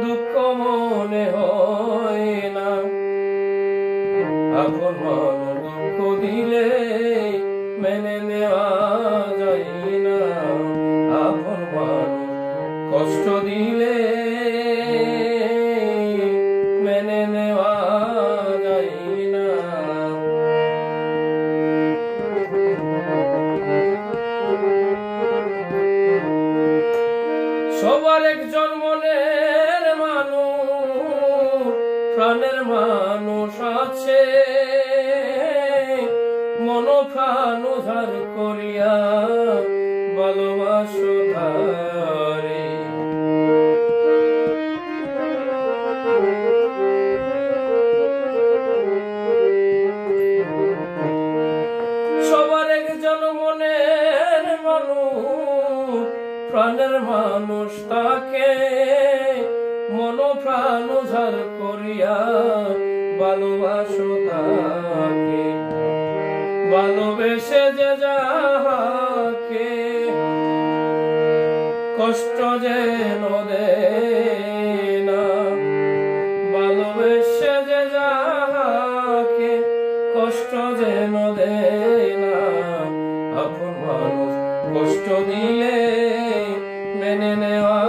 দুঃখ মনে হয় না। আপন মানুষ দুঃখ দিলে মানুষ আছে। মন প্রাণ উধার করিয়া ভালোবাসো ধারে। সবার একজন মনের মানুষ, প্রাণের মানুষ তাকে মন প্রাণ উজাড় করিয়া ভালোবাসো তাকে ভালোবেসে যে কষ্ট যেন না যে যাহাকে, কষ্ট যেন না আপন মানুষ কষ্ট দিলে মেনে নেওয়া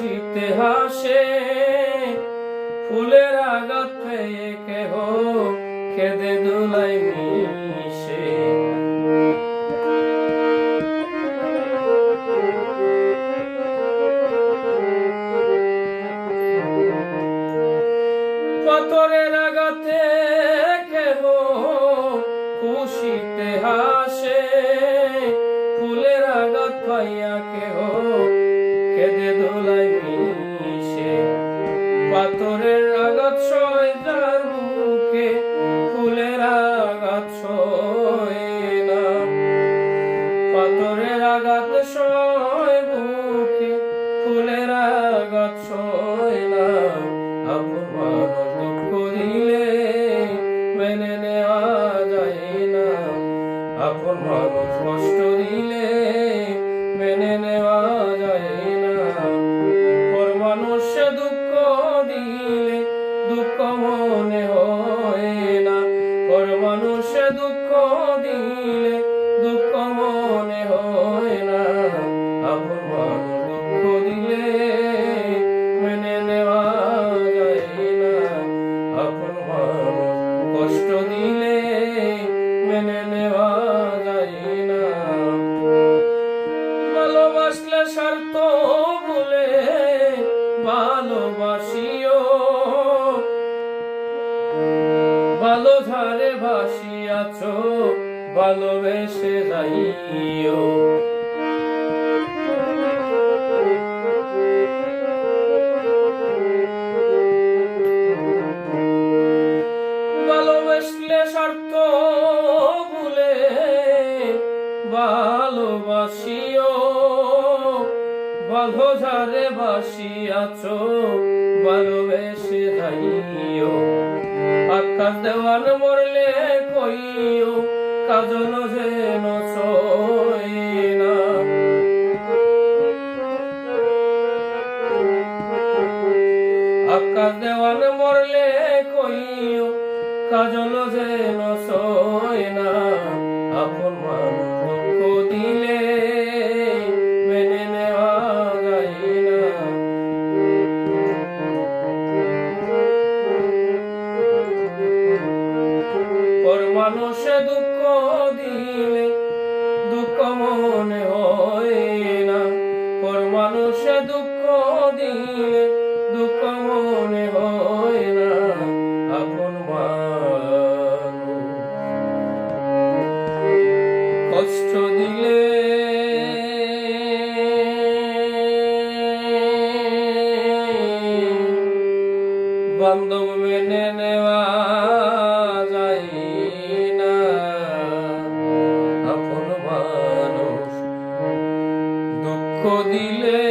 খুশিতে হাসে। ফুলের আঘাত পেয়ে কেহ কেঁদে দুলাই মিশে। পাথরের আঘাতে কেহ খুশিতে হাসে। ফুলের আঘাত পাইয়া কেহ মানুষ মেনে নেওয়া যায় না। না পর দুঃখ দিলে দুঃখ মনে হয় না। পর মানুষ দুঃখ দিলে স্বার্থ বলে ভালোবাসিও। ভালো ধারে ভাসিয়াছ ভালোবেসে যাইও। বাঁধো বাসিয়াছ ভালোবেসে যাইও আকাশ দেওয়ান মরলে কইও, কাজল যেন আকাশ দেওয়ান মরলে কইও, কাজল যেন না। মানুষে দুঃখ দিলে দুঃখ মনে হয় না। পর মানুষে দুঃখ দিলে দুঃখ মনে হয় না। আপন কষ্ট দিলে বান্ধব মেনে নেওয়া দুঃখ দিলে